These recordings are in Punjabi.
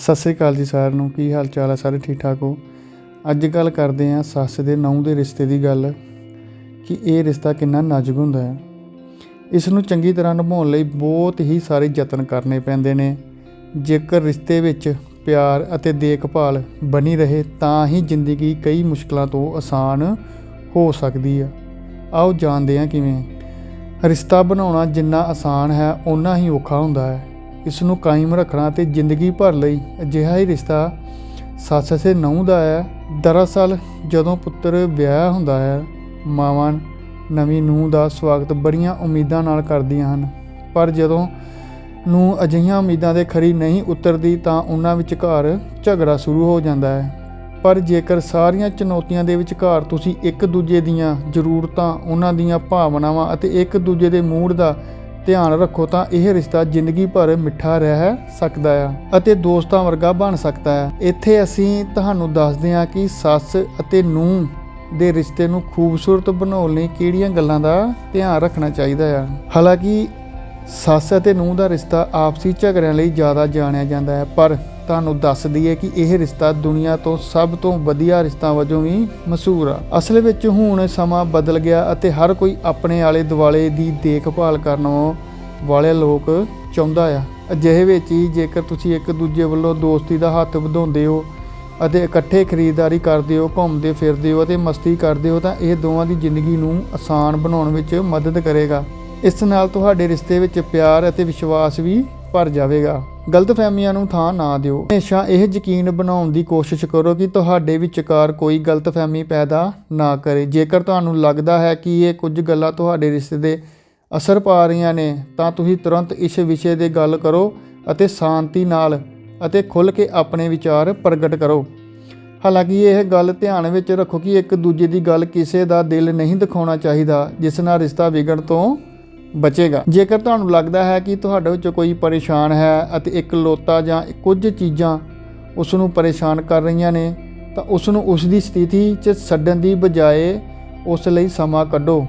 ਸਤਿ ਸ੍ਰੀ ਅਕਾਲ ਜੀ ਸਾਰਿਆਂ ਨੂੰ, ਕੀ ਹਾਲ ਚਾਲ ਹੈ ਸਾਰੇ ਠੀਕ ਠਾਕ ਹੋ? ਅੱਜ ਗੱਲ ਕਰਦੇ ਹਾਂ ਸੱਸ ਦੇ ਨਹੁੰ ਦੇ ਰਿਸ਼ਤੇ ਦੀ ਗੱਲ, ਕਿ ਇਹ ਰਿਸ਼ਤਾ ਕਿੰਨਾ ਨਾਜ਼ੁਕ ਹੁੰਦਾ ਹੈ। ਇਸ ਨੂੰ ਚੰਗੀ ਤਰ੍ਹਾਂ ਨਿਭਾਉਣ ਲਈ ਬਹੁਤ ਹੀ ਸਾਰੇ ਯਤਨ ਕਰਨੇ ਪੈਂਦੇ ਨੇ। ਜੇਕਰ ਰਿਸ਼ਤੇ ਵਿੱਚ ਪਿਆਰ ਅਤੇ ਦੇਖਭਾਲ ਬਣੀ ਰਹੇ, ਤਾਂ ਹੀ ਜ਼ਿੰਦਗੀ ਕਈ ਮੁਸ਼ਕਲਾਂ ਤੋਂ ਆਸਾਨ ਹੋ ਸਕਦੀ ਆ। ਆਓ ਜਾਣਦੇ ਹਾਂ ਕਿਵੇਂ। ਰਿਸ਼ਤਾ ਬਣਾਉਣਾ ਜਿੰਨਾ ਆਸਾਨ ਹੈ, ਓਨਾ ਹੀ ਔਖਾ ਹੁੰਦਾ ਹੈ। ਇਸ ਨੂੰ ਕਾਇਮ ਰੱਖਣਾ ਤੇ ਜ਼ਿੰਦਗੀ ਭਰ ਲਈ ਅਜਿਹਾ ਹੀ ਰਿਸ਼ਤਾ ਸੱਸ ਤੇ ਨਹੁੰ ਦਾ ਹੈ। ਦਰਅਸਲ ਜਦੋਂ ਪੁੱਤਰ ਵਿਆਹ ਹੁੰਦਾ ਹੈ, ਮਾਵਾਂ ਨਵੀਂ ਨੂੰਹ ਦਾ ਸਵਾਗਤ ਬੜੀਆਂ ਉਮੀਦਾਂ ਨਾਲ ਕਰਦੀਆਂ ਹਨ। ਪਰ ਜਦੋਂ ਨੂੰ ਅਜਿਹੀਆਂ ਉਮੀਦਾਂ ਦੇ ਖਰੀ ਨਹੀਂ ਉਤਰਦੀ ਤਾਂ ਉਹਨਾਂ ਵਿਚਕਾਰ ਝਗੜਾ ਸ਼ੁਰੂ ਹੋ ਜਾਂਦਾ ਹੈ। ਪਰ ਜੇਕਰ ਸਾਰੀਆਂ ਚੁਣੌਤੀਆਂ ਦੇ ਵਿਚਕਾਰ ਤੁਸੀਂ ਇੱਕ ਦੂਜੇ ਦੀਆਂ ਜ਼ਰੂਰਤਾਂ, ਉਹਨਾਂ ਦੀਆਂ ਭਾਵਨਾਵਾਂ ਅਤੇ ਇੱਕ ਦੂਜੇ ਦੇ ਮੂਡ ਦਾ ਧਿਆਨ ਰੱਖੋ ਤਾਂ ਇਹ ਰਿਸ਼ਤਾ ਜ਼ਿੰਦਗੀ ਭਰ ਮਿੱਠਾ ਰਹਿ ਸਕਦਾ ਹੈ ਅਤੇ ਦੋਸਤਾਂ ਵਰਗਾ ਬਣ ਸਕਦਾ ਹੈ ਇੱਥੇ ਅਸੀਂ ਤੁਹਾਨੂੰ ਦੱਸਦੇ ਹਾਂ ਕਿ ਸੱਸ ਅਤੇ ਨੂੰਹ ਦੇ ਰਿਸ਼ਤੇ ਨੂੰ ਖੂਬਸੂਰਤ ਬਣਾਉਣ ਲਈ ਕਿਹੜੀਆਂ ਗੱਲਾਂ ਦਾ ਧਿਆਨ ਰੱਖਣਾ ਚਾਹੀਦਾ ਹੈ ਹਾਲਾਂਕਿ ਸੱਸ ਅਤੇ ਨੂੰਹ ਦਾ ਰਿਸ਼ਤਾ ਆਪਸੀ ਝਗੜਿਆਂ ਲਈ ਜ਼ਿਆਦਾ ਜਾਣਿਆ ਜਾਂਦਾ ਹੈ, ਪਰ ਤੁਹਾਨੂੰ ਦੱਸਦੀ ਹੈ ਕਿ ਇਹ ਰਿਸ਼ਤਾ ਦੁਨੀਆ ਤੋਂ ਸਭ ਤੋਂ ਵਧੀਆ ਰਿਸ਼ਤਾ ਵਜੋਂ ਵੀ ਮਸ਼ਹੂਰ ਆ। ਅਸਲ ਵਿੱਚ ਹੁਣ ਸਮਾਂ ਬਦਲ ਗਿਆ ਅਤੇ ਹਰ ਕੋਈ ਆਪਣੇ ਆਲੇ ਦੁਆਲੇ ਦੀ ਦੇਖਭਾਲ ਕਰਨ ਵਾਲੇ ਲੋਕ ਚਾਹੁੰਦਾ ਆ। ਅਜਿਹੇ ਵਿੱਚ ਹੀ ਜੇਕਰ ਤੁਸੀਂ ਇੱਕ ਦੂਜੇ ਵੱਲੋਂ ਦੋਸਤੀ ਦਾ ਹੱਥ ਵਧਾਉਂਦੇ ਹੋ ਅਤੇ ਇਕੱਠੇ ਖਰੀਦਦਾਰੀ ਕਰਦੇ ਹੋ, ਘੁੰਮਦੇ ਫਿਰਦੇ ਹੋ ਅਤੇ ਮਸਤੀ ਕਰਦੇ ਹੋ, ਤਾਂ ਇਹ ਦੋਵਾਂ ਦੀ ਜ਼ਿੰਦਗੀ ਨੂੰ ਆਸਾਨ ਬਣਾਉਣ ਵਿੱਚ ਮਦਦ ਕਰੇਗਾ। ਇਸ ਨਾਲ ਤੁਹਾਡੇ ਰਿਸ਼ਤੇ ਵਿੱਚ ਪਿਆਰ ਅਤੇ ਵਿਸ਼ਵਾਸ ਵੀ ਭਰ ਜਾਵੇਗਾ। ਗਲਤਫਹਿਮੀਆਂ ਨੂੰ ਥਾਂ ਨਾ ਦਿਓ। ਹਮੇਸ਼ਾ ਇਹ ਯਕੀਨ ਬਣਾਉਣ ਦੀ ਕੋਸ਼ਿਸ਼ ਕਰੋ ਕਿ ਤੁਹਾਡੇ ਵਿਚਕਾਰ ਕੋਈ ਗਲਤਫਹਿਮੀ ਪੈਦਾ ਨਾ ਕਰੇ। ਜੇਕਰ ਤੁਹਾਨੂੰ ਲੱਗਦਾ ਹੈ ਕਿ ਇਹ ਕੁਝ ਗੱਲਾਂ ਤੁਹਾਡੇ ਰਿਸ਼ਤੇ ਦੇ ਅਸਰ ਪਾ ਰਹੀਆਂ ਨੇ, ਤਾਂ ਤੁਸੀਂ ਤੁਰੰਤ ਇਸ ਵਿਸ਼ੇ ਤੇ ਗੱਲ ਕਰੋ ਅਤੇ ਸ਼ਾਂਤੀ ਨਾਲ ਅਤੇ ਖੁੱਲ੍ਹ ਕੇ ਆਪਣੇ ਵਿਚਾਰ ਪ੍ਰਗਟ ਕਰੋ। ਹਾਲਾਂਕਿ ਇਹ ਗੱਲ ਧਿਆਨ ਵਿੱਚ ਰੱਖੋ ਕਿ ਇੱਕ ਦੂਜੇ ਦੀ ਗੱਲ ਕਿਸੇ ਦਾ ਦਿਲ ਨਹੀਂ ਦਿਖਾਉਣਾ ਚਾਹੀਦਾ, ਜਿਸ ਨਾਲ ਰਿਸ਼ਤਾ ਵਿਗੜਨ ਤੋਂ ਬਚੇਗਾ। ਜੇਕਰ ਤੁਹਾਨੂੰ ਲੱਗਦਾ ਹੈ ਕਿ ਤੁਹਾਡੇ ਵਿੱਚ ਕੋਈ ਪਰੇਸ਼ਾਨ ਹੈ ਅਤੇ ਇਕਲੋਤਾ ਜਾਂ ਕੁਝ ਚੀਜ਼ਾਂ ਉਸ ਨੂੰ ਪਰੇਸ਼ਾਨ ਕਰ ਰਹੀਆਂ ਨੇ, ਤਾਂ ਉਸ ਨੂੰ ਉਸ ਦੀ ਸਥਿਤੀ 'ਚ ਛੱਡਣ ਦੀ ਬਜਾਏ ਉਸ ਲਈ ਸਮਾਂ ਕੱਢੋ।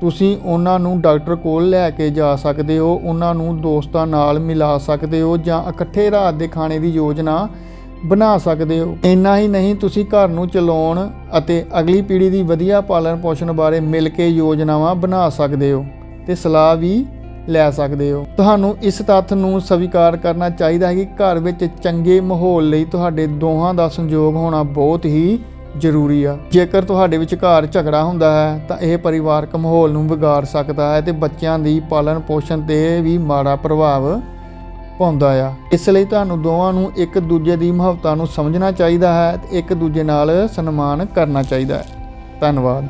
ਤੁਸੀਂ ਉਹਨਾਂ ਨੂੰ ਡਾਕਟਰ ਕੋਲ ਲੈ ਕੇ ਜਾ ਸਕਦੇ ਹੋ, ਉਹਨਾਂ ਨੂੰ ਦੋਸਤਾਂ ਨਾਲ ਮਿਲਾ ਸਕਦੇ ਹੋ ਜਾਂ ਇਕੱਠੇ ਰਾਤ ਦੇ ਖਾਣੇ ਦੀ ਯੋਜਨਾ ਬਣਾ ਸਕਦੇ ਹੋ। ਇੰਨਾ ਹੀ ਨਹੀਂ, ਤੁਸੀਂ ਘਰ ਨੂੰ ਚਲਾਉਣ ਅਤੇ ਅਗਲੀ ਪੀੜ੍ਹੀ ਦੀ ਵਧੀਆ ਪਾਲਣ ਪੋਸ਼ਣ ਬਾਰੇ ਮਿਲ ਕੇ ਯੋਜਨਾਵਾਂ ਬਣਾ ਸਕਦੇ ਹੋ। ਤੇ ਸਲਾਹ ਵੀ ਲੈ ਸਕਦੇ ਹੋ। ਤੁਹਾਨੂੰ ਇਸ ਤੱਥ ਨੂੰ ਸਵੀਕਾਰ ਕਰਨਾ ਚਾਹੀਦਾ ਹੈ ਕਿ ਘਰ ਵਿੱਚ ਚੰਗੇ ਮਾਹੌਲ ਲਈ ਤੁਹਾਡੇ ਦੋਹਾਂ ਦਾ ਸੰਯੋਗ ਹੋਣਾ ਬਹੁਤ ਹੀ ਜ਼ਰੂਰੀ ਆ। ਜੇਕਰ ਤੁਹਾਡੇ ਵਿੱਚ ਘਰ ਝਗੜਾ ਹੁੰਦਾ ਹੈ, ਤਾਂ ਇਹ ਪਰਿਵਾਰਕ ਮਾਹੌਲ ਨੂੰ ਵਿਗਾੜ ਸਕਦਾ ਹੈ ਤੇ ਬੱਚਿਆਂ ਦੀ ਪਾਲਣ ਪੋਸ਼ਣ ਤੇ ਵੀ ਮਾੜਾ ਪ੍ਰਭਾਵ ਪਾਉਂਦਾ ਆ। ਇਸ ਲਈ ਤੁਹਾਨੂੰ ਦੋਵਾਂ ਨੂੰ ਇੱਕ ਦੂਜੇ ਦੀ ਮਹੱਤਤਾ ਨੂੰ ਸਮਝਣਾ ਚਾਹੀਦਾ ਹੈ ਤੇ ਇੱਕ ਦੂਜੇ ਨਾਲ ਸਨਮਾਨ ਕਰਨਾ ਚਾਹੀਦਾ ਹੈ। ਧੰਨਵਾਦ।